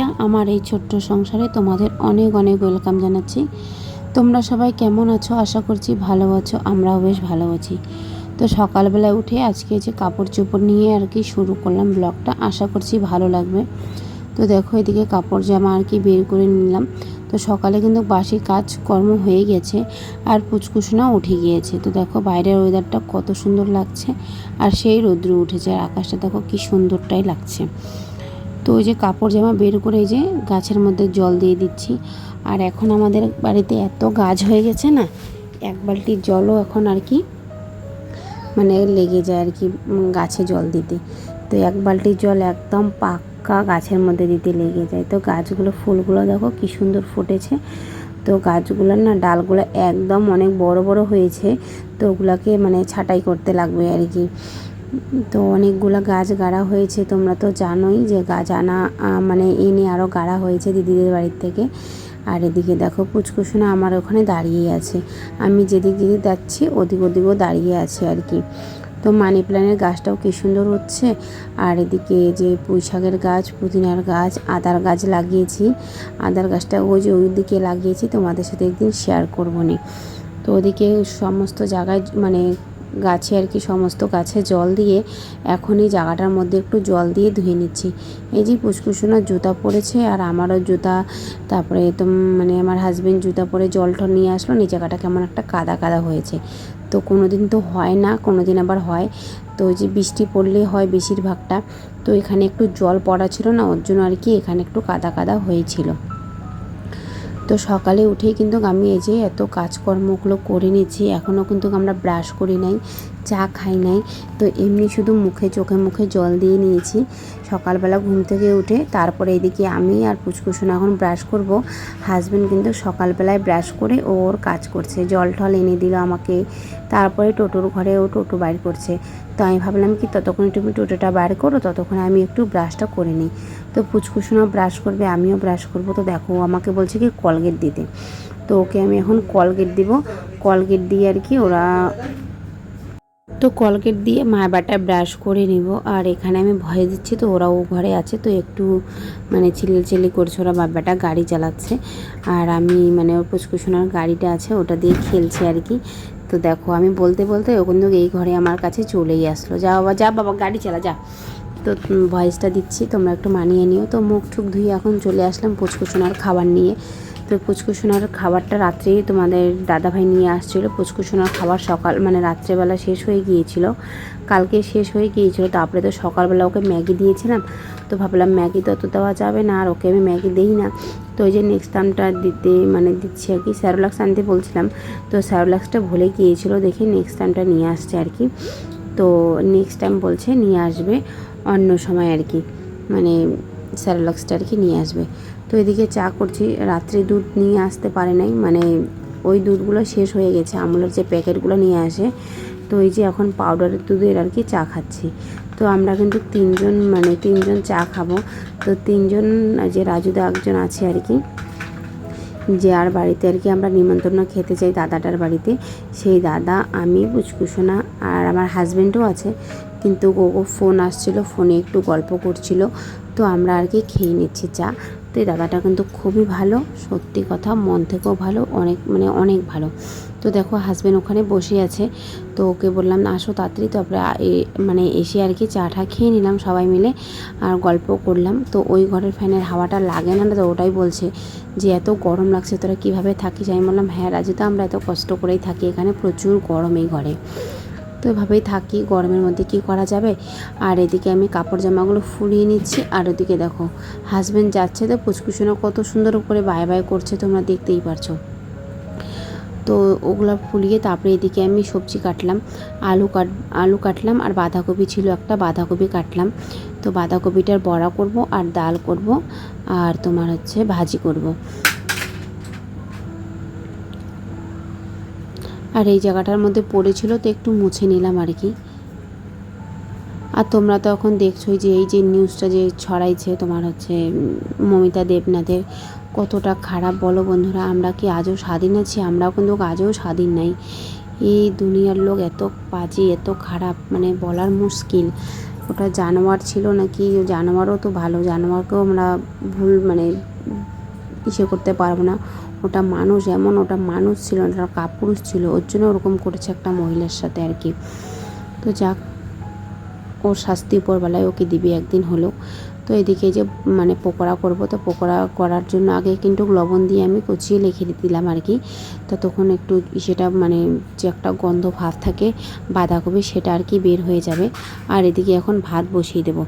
রেজিয়া আমার এই ছোট্ট সংসারে তোমাদের অনেক অনেক ওয়েলকাম জানাচ্ছি। তোমরা সবাই কেমন আছো? আশা করছি ভালো আছো, আমরাও বেশ ভালো আছি। তো সকালবেলা উঠে আজকে যে কাপড় চোপড় নিয়ে আর কি শুরু করলাম ব্লগটা, আশা করছি ভালো লাগবে। তো দেখো, এদিকে কাপড় জামা আর কি বের করে নিলাম। তো সকালে কিন্তু বাসি কাজকর্ম হয়ে গেছে আর পুচকুসোনা উঠে গিয়েছে। তো দেখো, বাইরের ওয়েদারটা কত সুন্দর লাগছে আর সেই রৌদ্র উঠেছে আর আকাশটা দেখো কি সুন্দরটাই লাগছে। তো ওই যে কাপড় জামা বের করে যে গাছের মধ্যে জল দিয়ে দিচ্ছি। আর এখন আমাদের বাড়িতে এত গাছ হয়ে গেছে না, এক বালতি জলও এখন আর কি মানে লেগে যায় আর কি গাছে জল দিতে। তো এক বালতি জল একদম পাক্কা গাছের মধ্যে দিতে লেগে যায়। তো গাছগুলো, ফুলগুলো দেখো কি সুন্দর ফুটেছে। তো গাছগুলোর না, ডালগুলো একদম অনেক বড় বড় হয়েছে। তো ওগুলাকে মানে ছাঁটাই করতে লাগবে আর কি। তো অনেকগুলো গাছ গাড়া হয়েছে, তোমরা তো জানোই যে গাছ আনা মানে এনে আরও গাড়া হয়েছে দিদিদের বাড়ির থেকে। আর এদিকে দেখো পুচকুসোনা আমার ওখানে দাঁড়িয়ে আছে। আমি যেদিক যেদিক যাচ্ছি, ওদিক ওদিকও দাঁড়িয়ে আছে আর কি। তো মানি প্ল্যান্টের গাছটাও কী সুন্দর হচ্ছে? আর এদিকে যে পুঁই শাকের গাছ, পুদিনার গাছ, আদার গাছ লাগিয়েছি। আদার গাছটা ওই যে ওই দিকে লাগিয়েছি, তোমাদের সাথে একদিন শেয়ার করব নি। তো ওদিকে সমস্ত জায়গায় মানে গাছে আর কি সমস্ত গাছে জল দিয়ে এখন এই জায়গাটার মধ্যে একটু জল দিয়ে ধুয়ে নিচ্ছি। এই যে পুষ্কুসোনার জুতা পরেছে আর আমারও জুতা, তারপরে তো মানে আমার হাজবেন্ড জুতা পরে জল টল নিয়ে আসলো এই জায়গাটা কেমন একটা কাদা কাদা হয়েছে। তো কোনো দিন তো হয় না কোনো দিন আবার হয়। তো যে বৃষ্টি পড়লে হয় বেশিরভাগটা। তো এখানে একটু জল পড়া ছিল না, ওর জন্য আর কি এখানে একটু কাদা কাদা হয়েছিল। তো সকালে উঠেই কিন্তু আমি এই যে এত কাজকর্মগুলো করে নিয়েছি, এখনও কিন্তু আমরা ব্রাশ করি নাই, চা খাই নাই, তো এমনি শুধু মুখে চোখে মুখে জল দিয়ে নিয়েছি। সকালবেলা ঘুম থেকে উঠে তারপরে এদিকে আমি আর পুচকুসোনা এখন ব্রাশ করব। হাজব্যান্ড কিন্তু সকালবেলায় ব্রাশ করে ওর কাজ করছে, জল টল এনে দিল আমাকে। তারপরে টোটোর ঘরে ও টোটো বাইর করছে। তো আমি ভাবলাম কি, ততক্ষণ তুমি টোটোটা বার করো, ততক্ষণে আমি একটু ব্রাশটা করে নিই। তো পুচকুসোনাও ব্রাশ করবে, আমিও ব্রাশ করব। তো দেখো আমাকে বলছে কি কলগেট দিতে। তো ওকে আমি এখন কলগেট দিব। কলগেট দিয়ে আর কি ওরা তো কলগেট দিয়ে মা বাটা ব্রাশ করে নিব। আর এখানে আমি ভয় দিচ্ছি তো, ওরাও ঘরে আছে তো একটু মানে চিল্লি করছে, ওরা বাবাটা গাড়ি চালাচ্ছে। আর আমি মানে ওর পুচকুসোনার গাড়িটা আছে, ওটা দিয়ে খেলছে আর কি। তো দেখো, আমি বলতে বলতে ও কিন্তু এই ঘরে আমার কাছে চলেই আসলো। যা বাবা যা বাবা, গাড়ি চালা, যা। তো ভয়েসটা দিচ্ছি, তোমরা একটু মানিয়ে নিও। তো, মুখ টুক ধুয়ে এখন চলে আসলাম পুচকুসোনার খাবার নিয়ে। তো, পুচকুসোনার খাবারটা রাত্রেই তোমাদের দাদাভাই নিয়ে আসছিল। পুচকুসোনার খাবার সকাল মানে রাত্রেবেলা শেষ হয়ে গিয়েছিল। কালকে শেষ হয়ে গিয়েছিল, তারপরে তো সকালবেলা ওকে ম্যাগি দিয়েছিলাম। তো ভাবলাম, ম্যাগি তো অত দেওয়া যাবে না, আর ওকে আমি ম্যাগি দিই না। তো ওই যে নেক্সট টাইমটা দিতে মানে দিচ্ছি আর কি স্যারোলাক্স আনতে বলছিলাম। তো স্যারোলাক্সটা ভুলে গিয়েছিল, দেখে নেক্সট টাইমটা নিয়ে আসছে আর কি। তো নেক্সট টাইম বলছে, নিয়ে আসবে। অন্য সময় আর কি মানে স্যারোলাক্সটা আর কি নিয়ে আসবে। তো এদিকে চা করছি, রাত্রে দুধ নিয়ে আসতে পারে নাই মানে ওই দুধগুলো শেষ হয়ে গেছে, আমুলের যে প্যাকেটগুলো নিয়ে আসে, তো এই যে এখন পাউডারের দুধের আর কি চা খাচ্ছি। তো আমরা কিন্তু তিনজন মানে তিনজন চা খাব, তো তিনজন, যে রাজুদা একজন আছে আর কি, যে আর বাড়িতে আর কি আমরা নিমন্ত্রণ খেতে চাই দাদাটার বাড়িতে, সেই দাদা, আমি পুচকুসোনা আর আমার হাজব্যান্ডও আছে কিন্তু ও ফোন আসছিল, ফোনে একটু গল্প করছিল। তো আমরা আর কি খেয়ে নিচ্ছি চা। তো এই দাদাটা কিন্তু খুবই ভালো, সত্যি কথা মন থেকেও ভালো, অনেক মানে অনেক ভালো। তো দেখো হাজব্যান্ড ওখানে বসে আছে। তো ওকে বললাম, না, আসো তাড়াতাড়ি তারপরে মানে এসে আর কি চাটা খেয়ে নিলাম সবাই মিলে আর গল্প করলাম। তো ওই ঘরের ফ্যানের হাওয়াটা লাগে না তো ওটাই বলছে যে, এত গরম লাগছে, তোরা কীভাবে থাকিস? আমি বললাম হ্যাঁ রাজু, তো আমরা এত কষ্ট করেই থাকি এখানে, প্রচুর গরম এই ঘরে। তো এভাবেই থাকি, গরমের মধ্যে কি করা যাবে? আর এদিকে আমি কাপড় জামাগুলো ফুলিয়ে নিচ্ছি, আর ওদিকে দেখো হাজব্যান্ড যাচ্ছে তো পুচকুচুনো কত সুন্দর করে বাই বাই করছে, তোমরা দেখতেই পারছ। তো ওগুলো ফুলিয়ে তারপরে এদিকে আমি সবজি কাটলাম, আলু কাট, আলু কাটলাম, আর বাঁধাকপি ছিল একটা, বাঁধাকপি কাটলাম। তো বাঁধাকপিটার বড়া করব, আর ডাল করব, আর তোমার হচ্ছে ভাজি করব। আর এই জায়গাটার মধ্যে পড়েছিল তো একটু মুছে নিলাম আর কি। আর তোমরা তো এখন দেখছোই যে এই যে নিউজটা যে ছড়াইছে তোমার হচ্ছে মমিতা দেবনাথের, কতটা খারাপ বলো বন্ধুরা, আমরা কি আজও স্বাধীন আছি? আমরাও কিন্তু আজও স্বাধীন নাই। এই দুনিয়ার লোক এত বাজে, এত খারাপ মানে বলার মুশকিল। ওটা জানোয়ার ছিল নাকি? জানোয়ারও তো ভালো, জানোয়ারকেও আমরা ভুল মানে ইসে করতে পারব না। ওটা মানুষ, এমন ওটা মানুষ ছিল না, ওটা কাপুরুষ ছিল। ওর জন্য ওরকম করেছে একটা মহিলার সাথে আর কি। তো যাক, ওর শাস্তি উপরবেলায় ওকে দিবি একদিন হলো তো এদিকে যে মানে পকোড়া করব, তো পকোড়া করার জন্য আগে কিন্তু লবণ দিয়ে আমি কচিয়ে লিখে দিলাম আর কি। তো তখন একটু সেটা মানে যে একটা গন্ধ ভাব থাকে, বাঁধাকপি, সেটা আর কি বের হয়ে যাবে। আর এদিকে এখন ভাত বসিয়ে দেব।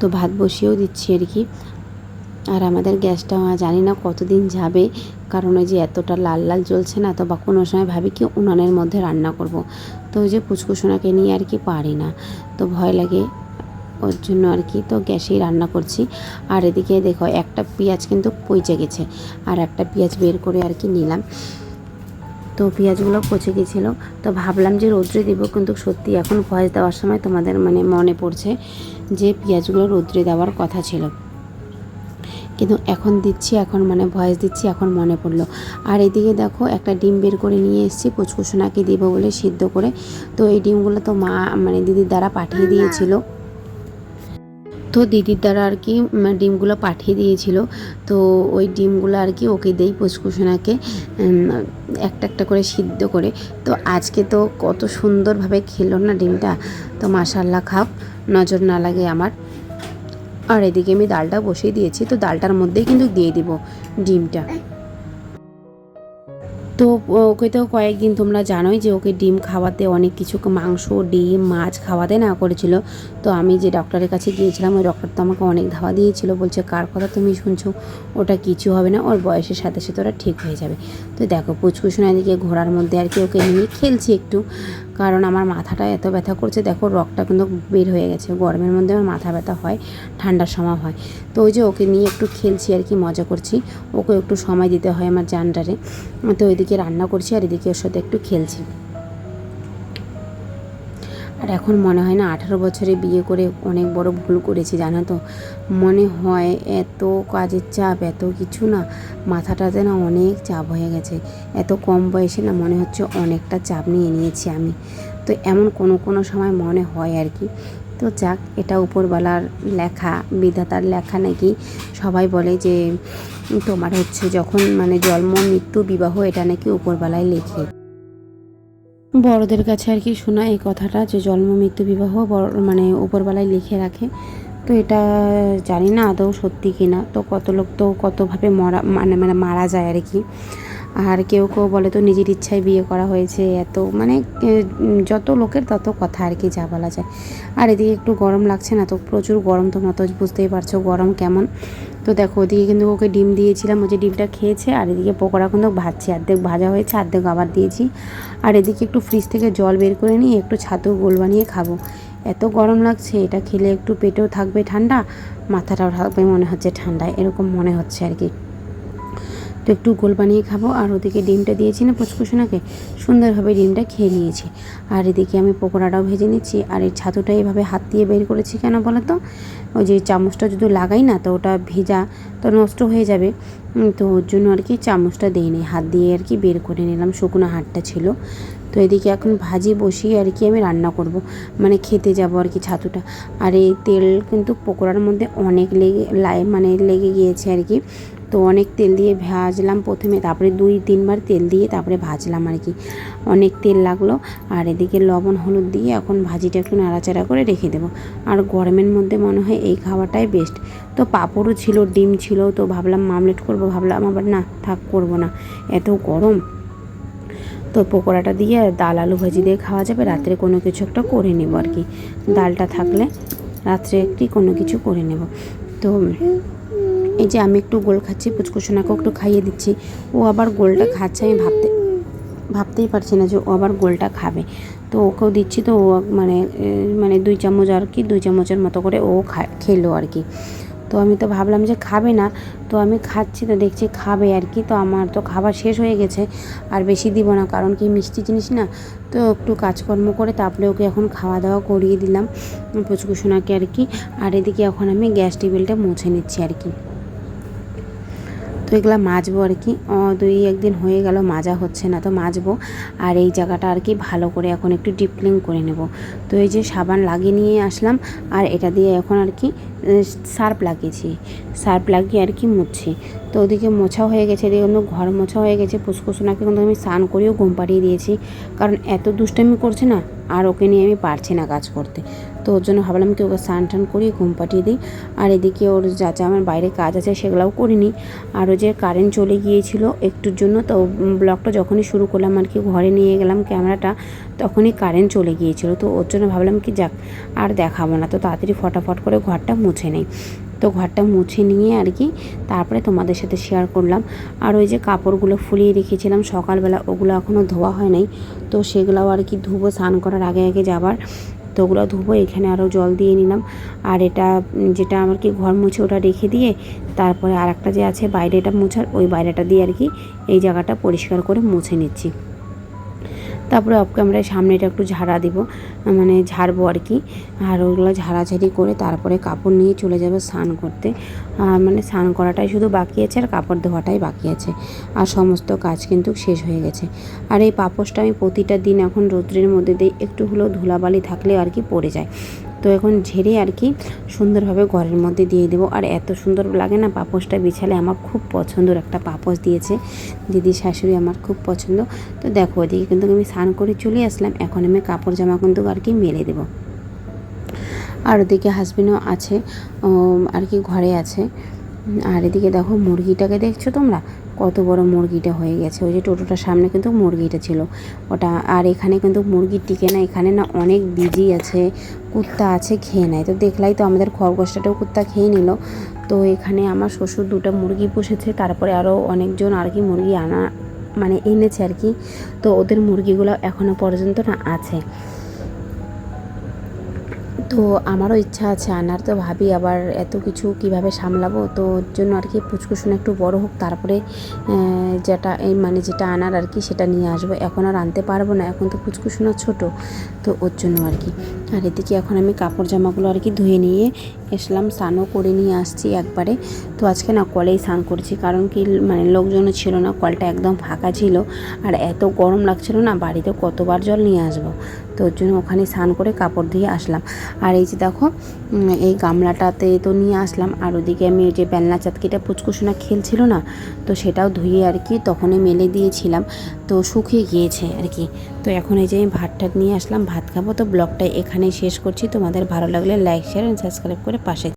তো ভাত বসিয়েও দিচ্ছি আর কি। আর আমাদের গ্যাসটা জানি না কতদিন যাবে। কারণ ওই যে এতটা লাল লাল জ্বলছে না, তো বা কোনো সময় ভাবি কি উনানের মধ্যে রান্না করব। তো ওই যে পুচকুসোনাকে নিয়ে আর কি পারি না। তো ভয় লাগে ওর জন্য আর কি, তো গ্যাসেই রান্না করছি। আর এদিকে দেখো, একটা পেঁয়াজ কিন্তু পচে গেছে। আর একটা পেঁয়াজ বের করে আর কি নিলাম। তো পেঁয়াজগুলো পচে গেছিল। তো ভাবলাম যে রৌদ্রে দিব, কিন্তু সত্যি এখন ভয়েস দেওয়ার সময় তোমাদের মানে মনে পড়ছে যে পেঁয়াজগুলো রৌদ্রে দেওয়ার কথা ছিল। কিন্তু এখন দিচ্ছি এখন মানে ভয়েস দিচ্ছি এখন মনে পড়ল। আর এদিকে দেখো একটা ডিম বের করে নিয়ে এসেছি পুচকুসোনাকে দিব বলে সিদ্ধ করে। তো এই ডিমগুলো তো মা মানে দিদির দ্বারা পাঠিয়ে দিয়েছিল। তো দিদির দ্বারা আর কি ডিমগুলো পাঠিয়ে দিয়েছিল। তো ওই ডিমগুলো আর কি ওকে দেই পুচকুসোনাকে একটা একটা করে সিদ্ধ করে। তো আজকে তো কত সুন্দরভাবে খেলো না ডিমটা। তো মাসাল্লাহ খাও। নজর না লাগে আমার। আর এদিকে আমি ডালটা বসিয়ে দিয়েছি, তো ডালটার মধ্যেই কিন্তু দিয়ে দিব ডিমটা। তো ওকে তো কয়েকদিন তোমরা জানোই যে ওকে ডিম খাওয়াতে অনেক কিছু, মাংস, ডিম, মাছ খাওয়াতে না করেছিল। তো আমি যে ডক্টরের কাছে গিয়েছিলাম, ওই ডক্টর তো আমাকে অনেক ধাওয়া দিয়েছিল, বলছে, কার কথা তুমি শুনছো? ওটা কিছু হবে না, ওর বয়সের সাথে সাথে ওরা ঠিক হয়ে যাবে। তো দেখো পুচকুসোনা এদিকে ঘোড়ার মধ্যে আর কি ওকে নিয়ে খেলছি একটু। কারণ আমার মাথাটা এত ব্যথা করছে, দেখো রক্তটা কিন্তু বের হয়ে গেছে, গরমের মধ্যে আমার মাথা ব্যথা হয়, ঠান্ডার সময় হয়। তো ওই যে ওকে নিয়ে একটু খেলছি আর কি, মজা করছি, ওকে একটু সময় দিতে হয় আমার জানটারে। তো ওইদিকে রান্না করছি আর এদিকে ওর সাথে একটু খেলছি। আর এখন মনে হয় না আঠারো বছরে বিয়ে করে অনেক বড় ভুল করেছি, জানো তো? মনে হয় এত কাজের চাপ, এত কিছু না, মাথাটাতে না অনেক চাপ হয়ে গেছে। এত কম বয়সে না মনে হচ্ছে অনেকটা চাপ নিয়ে নিয়েছি আমি। তো এমন কোনো কোনো সময় মনে হয় আর কি। তো যাক, এটা উপরবেলার লেখা, বিধাতার লেখা নাকি সবাই বলে যে, তোমার হচ্ছে যখন মানে জন্ম, মৃত্যু, বিবাহ, এটা নাকি উপরবেলায় লেখে। বড়দের কাছে আর কি শোনা এই কথাটা যে জন্ম, মৃত্যু, বিবাহ বড় মানে উপরবেলায় লিখে রাখে। তো এটা জানি না আদৌ সত্যি কি না তো কত লোক তো কতভাবে মরা মানে মানে মারা যায় আর কি। আর কেউ কেউ বলে তো নিজের ইচ্ছায় বিয়ে করা হয়েছে, এত মানে যত লোকের তত কথা আর কি যা বলা যায়। আর এদিকে একটু গরম লাগছে না, তো প্রচুর গরম তো বুঝতেই পারছ গরম কেমন। তো দেখো ওদিকে কিন্তু ওকে ডিম দিয়েছিলাম, ওই যে ডিমটা খেয়েছে আর এদিকে পকোড়া কিন্তু ভাজছে, অর্ধেক ভাজা হয়েছে, অর্ধেক আবার দিয়েছি। আর এদিকে একটু ফ্রিজ থেকে জল বের করে নিয়ে একটু ছাতু গোল বানিয়ে খাব। এত গরম লাগছে, এটা খেলে একটু পেটেও থাকবে ঠান্ডা, মাথাটাও থাকবে মনে হচ্ছে ঠান্ডা, এরকম মনে হচ্ছে আর কি। তো একটু গোল বানিয়ে খাব। আর ওদিকে ডিমটা দিয়েছি না পুচকুসোনাকে। সুন্দরভাবে ডিমটা খেয়ে নিয়েছি। আর এদিকে আমি পকোড়াটাও ভেজে নিচ্ছি। আর এই ছাতুটা এভাবে হাত দিয়ে বের করেছি কেন বলো তো? ওই যে চামচটা যদি লাগাই না, তো ওটা ভেজা তো নষ্ট হয়ে যাবে। তো ওর জন্য আর কি চামচটা দিইনি। হাত দিয়ে আর কি বের করে নিলাম। শুকনো হাতটা ছিল। তো এদিকে এখন ভাজি বসিয়ে আর কি আমি রান্না করব। মানে খেতে যাব আর কি ছাতুটা। আর এই তেল কিন্তু পকোড়ার মধ্যে অনেক লেগে লাই মানে লেগে গিয়েছে আর কি। তো অনেক তেল দিয়ে ভাজলাম প্রথমে, তারপরে দুই, তিনবার তেল দিয়ে তারপরে ভাজলাম আর কি। অনেক তেল লাগল আর এদিকে লবণ, হলুদ দিয়ে এখন ভাজিটা একটু নাড়াচাড়া করে রেখে দেবো। আর গরমের মধ্যে মনে হয় এই খাবারটাই বেস্ট তো পাঁপড়ও ছিল, ডিম ছিল, তো ভাবলাম মামলেট করব, ভাবলাম আবার না, থাক, করব না। এত গরম। তো পকোড়াটা দিয়ে ডাল, আলু ভাজি দিয়ে খাওয়া যাবে, রাত্রে কোনো কিছু একটা করে নেব আর কি। ডালটা থাকলে রাত্রে একটি কোনো কিছু করে নেব। তো এই যে আমি একটু গোল খাচ্ছি পুচকুসোনাকেও একটু খাইয়ে দিচ্ছি। ও আবার গোলটা খাচ্ছে, আমি ভাবতে, ভাবতেই পারছি না যে ও আবার গোলটা খাবে। তো ওকেও দিচ্ছি, তো ও মানে মানে দুই চামচ আর কি, দুই চামচের মতো করে ও খেলো আর কি। তো আমি তো ভাবলাম যে খাবে না, তো আমি খাচ্ছি, তো দেখছি খাবে আর কি, তো আমার তো খাবার শেষ হয়ে গেছে, আর বেশি দিব না, কারণ কি মিষ্টি জিনিস না? তো একটু কাজকর্ম করে তারপরে ওকে এখন খাওয়া দাওয়া করিয়ে দিলাম পুচকুসোনাকে আর কি। আর এদিকে এখন আমি গ্যাস টেবিলটা মুছে নিচ্ছি আর কি। তো এগুলো মাজবো আর কি। দুই একদিন হয়ে গেল, মাজা হচ্ছে না, তো মাজবো। আর এই জায়গাটা আর কি ভালো করে এখন একটু ডিপ করে নেব। তো এই যে সাবান লাগিয়ে নিয়ে আসলাম, আর এটা দিয়ে এখন আর কি সার্ফ লাগিয়েছি। সার্ফ লাগিয়ে আর কি মুছছি। তো ওদিকে মোছা হয়ে গেছে, এদিকে কিন্তু ঘর মোছা হয়ে গেছে পুষ্কুসোনাকে কিন্তু আমি স্নান করেও ঘুম পাড়িয়ে দিয়েছি। কারণ এত দুষ্টামি করছে না, আর ওকে নিয়ে আমি পারছি না কাজ করতে। তো ওর জন্য ভাবলাম কি ওকে স্নান টান করিয়ে ঘুম পাঠিয়ে দিই। আর এদিকে ওর যা যা আমার বাইরে কাজ আছে সেগুলোও করিনি। আর ও যে কারেন্ট চলে গিয়েছিল একটুর জন্য, তো ব্লগটা যখনই শুরু করলাম আর কি ঘরে নিয়ে গেলাম ক্যামেরাটা, তখনই কারেন্ট চলে গিয়েছিল। তো ওর জন্য ভাবলাম কি যাক, আর দেখাবো না। তো তাড়াতাড়ি ফটাফট করে ঘরটা মুছে নেই। তো ঘরটা মুছে নিয়ে আর কি তারপরে তোমাদের সাথে শেয়ার করলাম। আর ওই যে কাপড়গুলো ফুলিয়ে রেখেছিলাম সকালবেলা, ওগুলো এখনও ধোয়া হয় নাই। তো সেগুলোও আর কি ধুবো, স্নান করার আগে আগে যাবার। তো ওগুলো ধুবো, এখানে আরও জল দিয়ে নিলাম। আর এটা, যেটা আমার কি ঘর মুছে ওটা রেখে দিয়ে, তারপরে আর একটা যে আছে বাইরেটা মোছার, ওই বাইরেটা দিয়ে আর কি এই জায়গাটা পরিষ্কার করে মুছে নিচ্ছি। তারপরে অফ ক্যামেরায় সামনেটা একটু ঝাড়া দিব মানে ঝাড়বো আর কি। আর ওগুলো ঝাড়াঝাড়ি করে তারপরে কাপড় নিয়ে চলে যাবে স্নান করতে। আর মানে স্নান করাটাই শুধু বাকি আছে আর কাপড় ধোয়াটাই বাকি আছে। আর সমস্ত কাজ কিন্তু শেষ হয়ে গেছে। আর এই পাপোশটা আমি প্রতিটা দিন এখন রৌদ্রের মধ্যে দিই, একটু হলেও ধুলাবালি থাকলে আর কি পড়ে যায়। তো এখন ঝেড়ে আর কি সুন্দরভাবে ঘরের মধ্যে দিয়ে দেবো। আর এত সুন্দর লাগে না পাপোসটা বিছালে, আমার খুব পছন্দর একটা পাপোস দিয়েছে। দিদি শাশুড়ি আমার খুব পছন্দ। তো দেখো, ওদিকে কিন্তু আমি স্নান করে চলে আসলাম। এখন আমি কাপড় জামা কিন্তু আর কি মেলে দেবো। আর ওদিকে হাজবেন্ডও আছে আর কি ঘরে আছে। আর এদিকে দেখো, মুরগিটাকে দেখছ তোমরা? কত বড় মুরগিটা হয়ে গেছে। ওই যে টোটোটার সামনে কিন্তু মুরগিটা ছিল। ওটা, আর এখানে কিন্তু মুরগির টিকে না, এখানে না অনেক বিজি আছে, কুত্তা আছে, খেয়ে নেয়। তো দেখলাই তো আমাদের খরগোশটাটাও কুত্তা খেয়ে নিল। তো এখানে আমার শ্বশুর দুটো মুরগি পুষেছে, তারপরে আরও অনেকজন আর কি মুরগি আনা মানে এনেছে আর কি। তো ওদের মুরগিগুলো এখনও পর্যন্ত না আছে। তো আমারও ইচ্ছা আছে, আনার। তো ভাবি আবার এত কিছু কীভাবে সামলাবো? তো ওর জন্য আর কি পুচকুসুন একটু বড় হোক, তারপরে যেটা, এই মানে যেটা আনার আর কি সেটা নিয়ে আসব। এখন আর আনতে পারব না, এখন তো পুচকুসুনা ছোট, তো ওর জন্য আর কি। আর এদিকে এখন আমি কাপড় জামাগুলো আর কি ধুয়ে নিয়ে এসলাম, স্নানও করে নিয়ে আসছি একবারে। তো আজকে না কলেই স্নান করছি, কারণ কি মানে লোকজনও ছিল না, কলটা একদম ফাঁকা ছিল। আর এত গরম লাগছিল না, বাড়িতে কতবার জল নিয়ে আসব? তো ওর জন্য ওখানে স্নান করে কাপড় ধুয়ে আসলাম। আর এই যে দেখো এই গামলাটাতে তো নিয়ে আসলাম। আর ওদিকে আমি ওই যে বেলনা চাতকিটা পুচকুসোনা খেলছিল না, তো সেটাও ধুয়ে আর কি তখনই মেলে দিয়েছিলাম। তো শুকিয়ে গিয়েছে আর কি। তো এখন এই যে আমি ভাত টাত নিয়ে আসলাম, ভাত খাব। তো ব্লগটা এখানেই শেষ করছি। তোমাদের ভালো লাগলে লাইক শেয়ার অ্যান্ড সাবস্ক্রাইব করে পাশে